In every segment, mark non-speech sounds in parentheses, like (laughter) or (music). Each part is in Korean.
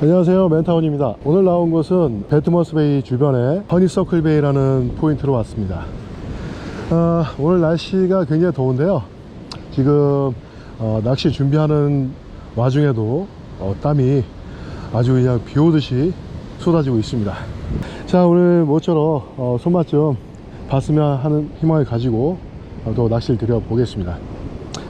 안녕하세요. 멘타운입니다. 오늘 나온 곳은 베트머스 베이 주변에 허니서클 베이라는 포인트로 왔습니다. 아, 오늘 날씨가 굉장히 더운데요. 지금 어, 낚시 준비하는 와중에도 어, 땀이 아주 그냥 비 오듯이 쏟아지고 있습니다. 자 오늘 모처럼 어, 손맛 좀 봤으면 하는 희망을 가지고 어, 또 낚시를 드려 보겠습니다.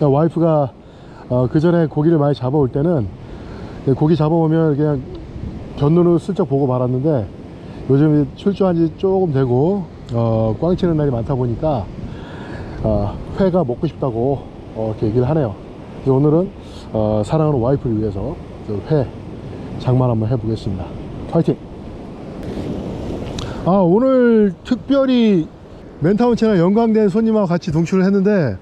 와이프가 어, 그 전에 고기를 많이 잡아올 때는 네, 고기 잡아오면 그냥 견눈으로 슬쩍 보고 말았는데 요즘 출조한 지 조금 되고 어, 꽝 치는 날이 많다 보니까 어, 회가 먹고 싶다고 어, 이렇게 얘기를 하네요. 오늘은 어, 사랑하는 와이프를 위해서 그회 장만 한번 해보겠습니다. 파이팅! 아 오늘 특별히 멘타운 채널 영광된 손님하고 같이 동출을 했는데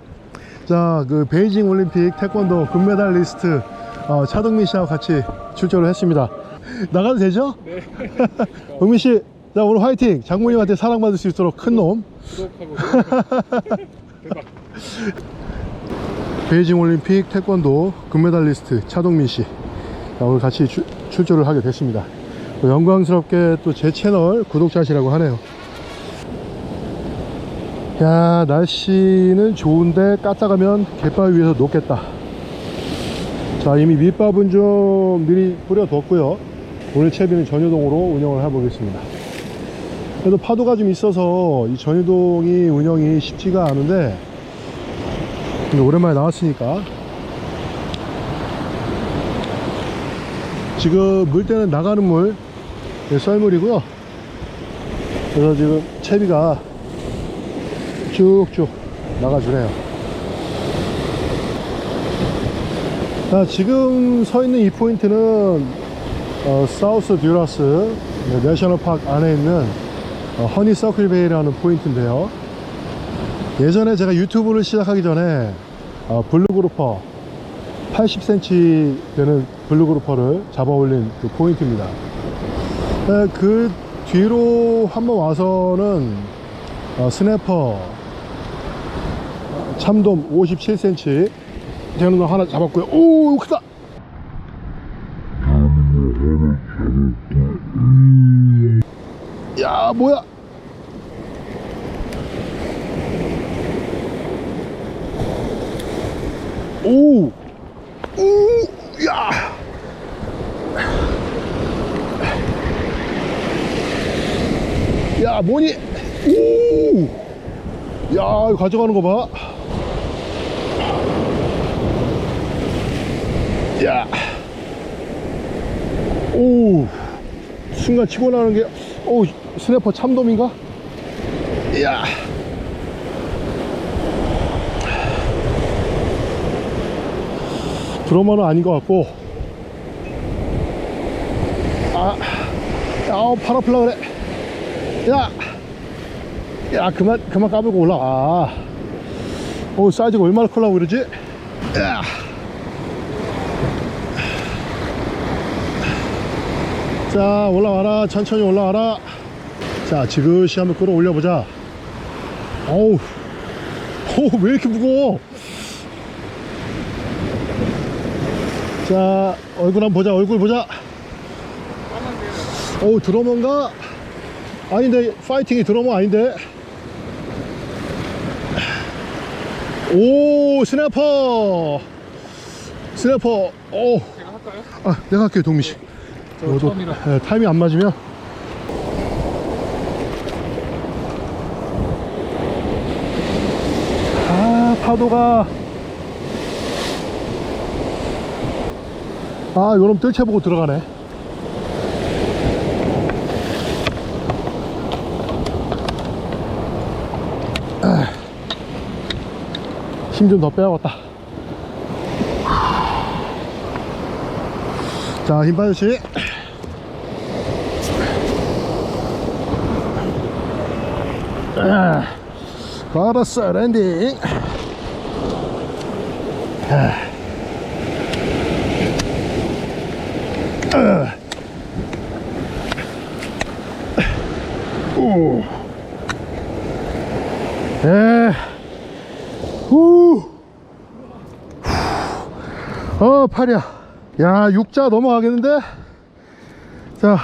자 그 베이징 올림픽 태권도 금메달리스트 어, 차동민 씨하고 같이 출전을 했습니다 나가도 되죠? 네 (laughs) 동민 씨, 자 오늘 화이팅! 장모님한테 사랑받을 수 있도록 큰 놈. (laughs) 베이징 올림픽 태권도 금메달리스트 차동민 씨. 자, 오늘 같이 출- 출조를 하게 됐습니다. 또 영광스럽게 또 제 채널 구독자시라고 하네요. 야, 날씨는 좋은데 까딱하면 갯바위 위에서 녹겠다. 자, 이미 밑밥은 좀 미리 뿌려뒀고요. 오늘 채비는 전유동으로 운영을 해보겠습니다. 그래도 파도가 좀 있어서 이 전유동이 운영이 쉽지가 않은데 오랜만에 나왔으니까 지금 물때는 나가는 물 네, 썰물이고요 그래서 지금 채비가 쭉쭉 나가주네요 자, 지금 서 있는 이 포인트는 어, 사우스 듀라스 네, 내셔널 파크 안에 있는 어, 허니 서클 베이라는 포인트인데요. 예전에 제가 유튜브를 시작하기 전에 어, 블루그루퍼 80cm 되는 블루그루퍼를 잡아 올린 그 포인트입니다. 네, 그 뒤로 한번 와서는 어, 스냅퍼 참돔 57cm 되는 거 하나 잡았고요. 오, 크다! 야, 뭐야? 오! 오! 야! 야, 뭐니? 오! 야, 가져가는 거 봐. 야. 오. 순간 치고 나는 게, 오, 스냅퍼 참돔인가? 야. 드러머는 아닌 것 같고. 아, 아우, 팔 아플라 그래. 야. 야, 그만, 그만 까불고 올라가. 오, 사이즈가 얼마나 크려고 그러지? 야. 자 올라와라. 천천히 올라와라. 자 지그시 한번 끌어올려 보자. 어우. 어우 왜 이렇게 무거워? 자 얼굴 한번 보자. 얼굴 보자. 어우 드러머인가? 아닌데 파이팅이 드러머 아닌데. 오 스냅퍼. 스냅퍼. 오? 아, 내가 할게요, 동민 씨. 저 너도, 처음이라. 예, 타임이 안 맞으면. 아, 파도가. 아, 요놈 뜰채 보고 들어가네. 힘 좀 더 빼야겠다. 자, 힘 빠졌지? 아, 걸었어, 랜딩. 아. 아. 오. 에. 후. 어, 팔이야. 야, 육자 넘어가겠는데? 자,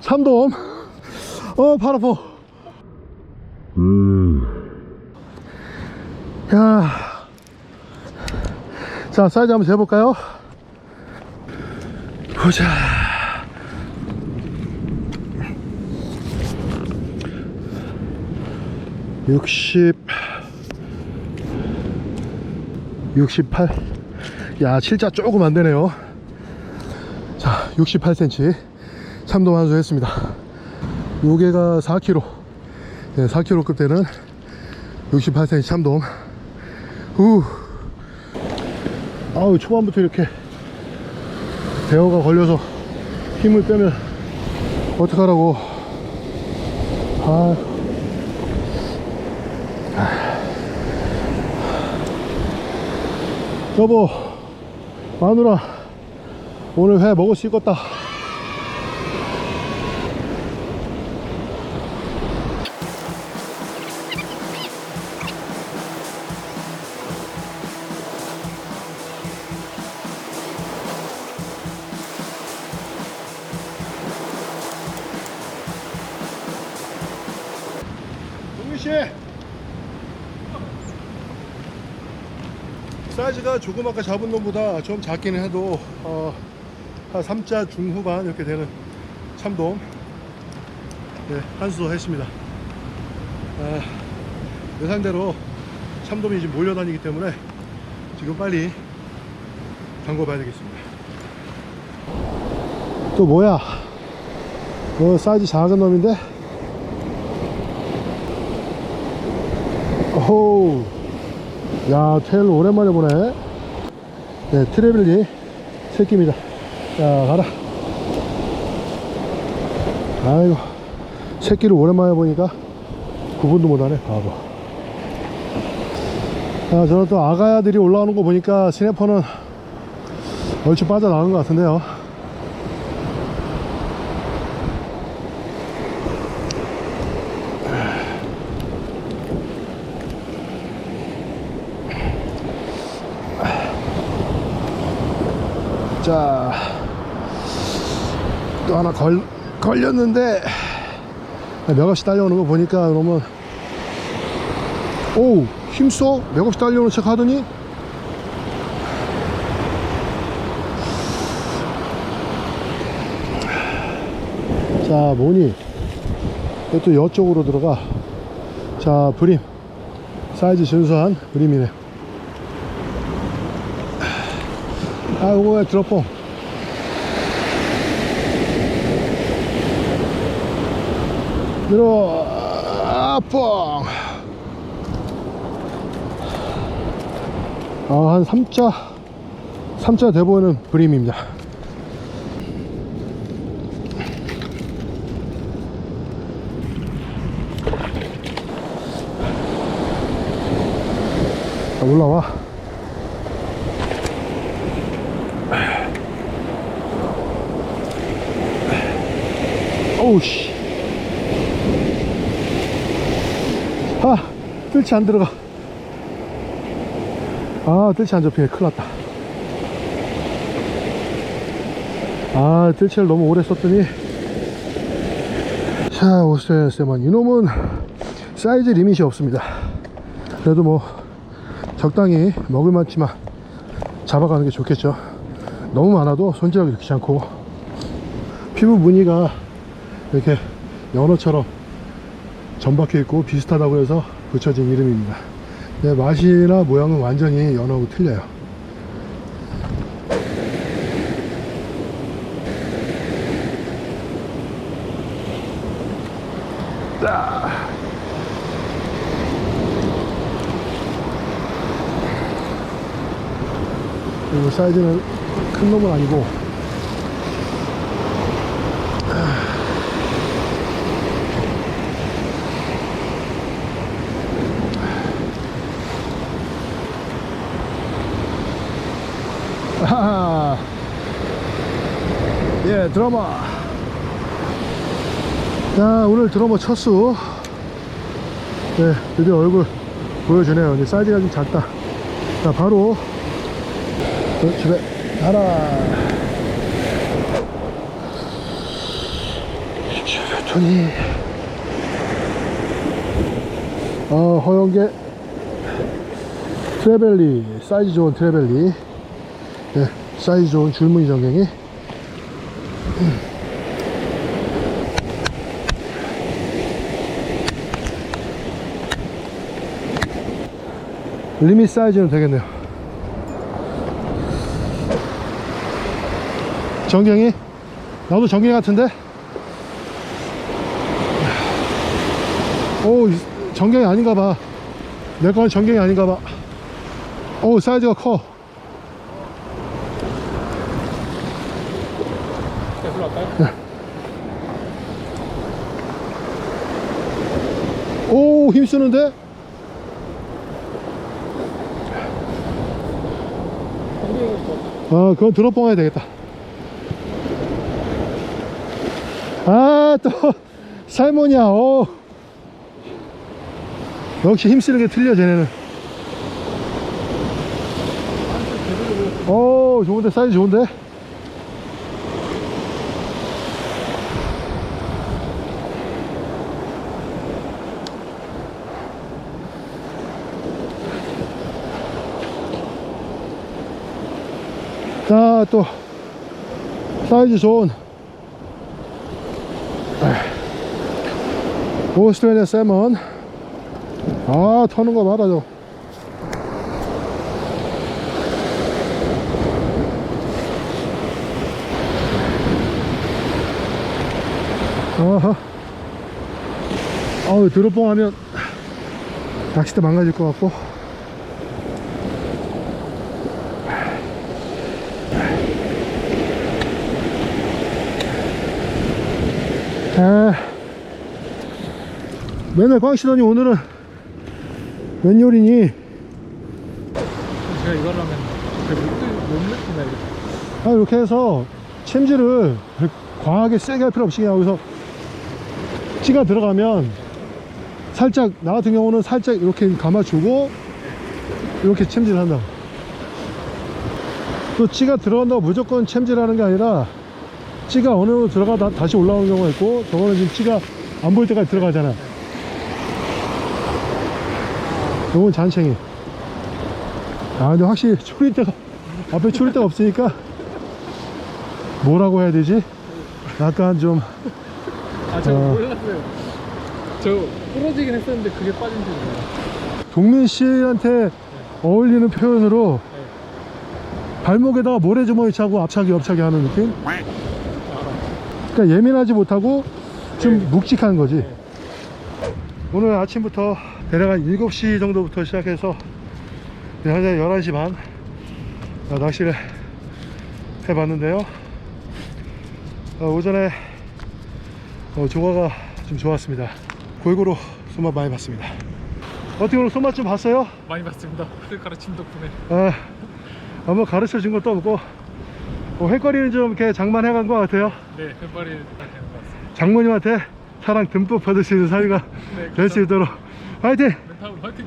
참돔. 어, 발 아파. 야. 자, 사이즈 한번 재볼까요? 보자. 육십, 육십팔. 야, 칠자 조금 안 되네요. 자, 68cm 참돔 한수 했습니다. 요게가 4kg. 네, 4kg급 되는 68cm 참돔. 후. 아우, 초반부터 이렇게 대어가 걸려서 힘을 빼면 어떡하라고. 아. 여보, 마누라, 오늘 회 먹을 수 있겠다. 사이즈가 조금 아까 잡은 놈보다 좀 작기는 해도 어, 한 3자 중후반 이렇게 되는 참돔 네, 한수 했습니다. 아, 예상대로 참돔이 지금 몰려다니기 때문에 지금 빨리 담궈봐야 되겠습니다. 또 뭐야? 어, 사이즈 작은 놈인데? 오우 야, 테일 오랜만에 보네. 네, 트래블리 새끼입니다. 자, 가라. 아이고, 새끼를 오랜만에 보니까 구분도 못하네, 바보. 자, 저는 또 아가야들이 올라오는 거 보니까 스냅퍼는 얼추 빠져나간 것 같은데요. 자, 또 하나 걸, 걸렸는데, 몇 없이 달려오는 거 보니까 그러면, 오, 힘써? 몇 없이 달려오는 척 하더니, 자, 뭐니? 또 여쪽으로 들어가. 자, 브림. 사이즈 준수한 브림이네. 아, 요거에 드롭봉. 들어, 아, 뽕. 아, 한 3자, 3자 돼 보이는 그림입니다. 자, 올라와. 어우 씨. 아, 뜰치 안 들어가. 아, 뜰치 안 접히네. 큰일 났다. 아, 뜰치를 너무 오래 썼더니. 자, 오스트레일세만 이놈은 사이즈 리밋이 없습니다. 그래도 뭐, 적당히 먹을 만치만 잡아가는 게 좋겠죠. 너무 많아도 손질하기 않고. 피부 무늬가 이렇게 연어처럼 점박혀 있고 비슷하다고 해서 붙여진 이름입니다. 네, 맛이나 모양은 완전히 연어하고 틀려요. 자. 그리고 사이즈는 큰 놈은 아니고 드러머. 자, 오늘 드러머 첫 수. 네, 드디어 얼굴 보여주네요. 근데 사이즈가 좀 작다. 자, 바로 저 집에 하나. 토니 어, 허용계 트레벨리 사이즈 좋은 트레벨리 네, 사이즈 좋은 줄무늬 전갱이 리밋 사이즈는 되겠네요. 전갱이? 나도 전갱이 같은데? 오 이- 전갱이 아닌가 봐내 거는 전갱이 아닌가 봐오 사이즈가 커. 네? 오 힘쓰는데 아 그건 드롭봉 해야 되겠다. 아 또 살모니아 오 역시 힘쓰는 게 틀려 쟤네는. 오 좋은데 사이즈 좋은데 자, 또, 사이즈 좋은, 오스트레일리아 세먼. 아, 터는 거 봐라, 저. 아하. 아우, 드롭봉 하면, 낚싯대 망가질 것 같고. 아, 맨날 꽝치더니 오늘은 웬 요리니? 제가 이걸 하면 못 느끼나 이거 아, 이렇게 해서 챔질을 과하게 세게 할 필요 없이 그냥 여기서 찌가 들어가면 살짝 나 같은 경우는 살짝 이렇게 감아주고 이렇게 챔질을 한다. 또 찌가 들어간다고 무조건 챔질하는 게 아니라 찌가 어느 정도 들어가다 다시 올라오는 경우가 있고 저거는 지금 찌가 안 보일 때까지 들어가잖아. 요건 잔챙이. 아 근데 확실히 (laughs) 초리대가 앞에 초리대가 없으니까 뭐라고 해야 되지? 약간 좀아 제가 어. 몰랐어요 저 부러지긴 했었는데 그게 빠진 줄 몰라요 동민 씨한테 어울리는 표현으로 발목에다가 모래주머니 차고 앞차기 옆차기 하는 느낌? 그러니까 예민하지 못하고 좀 네. 묵직한 거지. 오늘 아침부터 대략 한 7시 정도부터 시작해서 현재 11시 반 어, 낚시를 해봤는데요. 어, 오전에 어, 조과가 좀 좋았습니다. 골고루 손맛 많이 봤습니다. 어떻게 오늘 손맛 좀 봤어요? 많이 봤습니다. 그 가르침 덕분에 아, 아무 가르쳐 준 것도 없고 뭐 횟거리는 좀 이렇게 장만해 간 것 같아요. 네잘 되는 것 같습니다. 장모님한테 사랑 듬뿍 받을 수 있는 사위가 네, 될 수 있도록. 화이팅! 멘탈 화이팅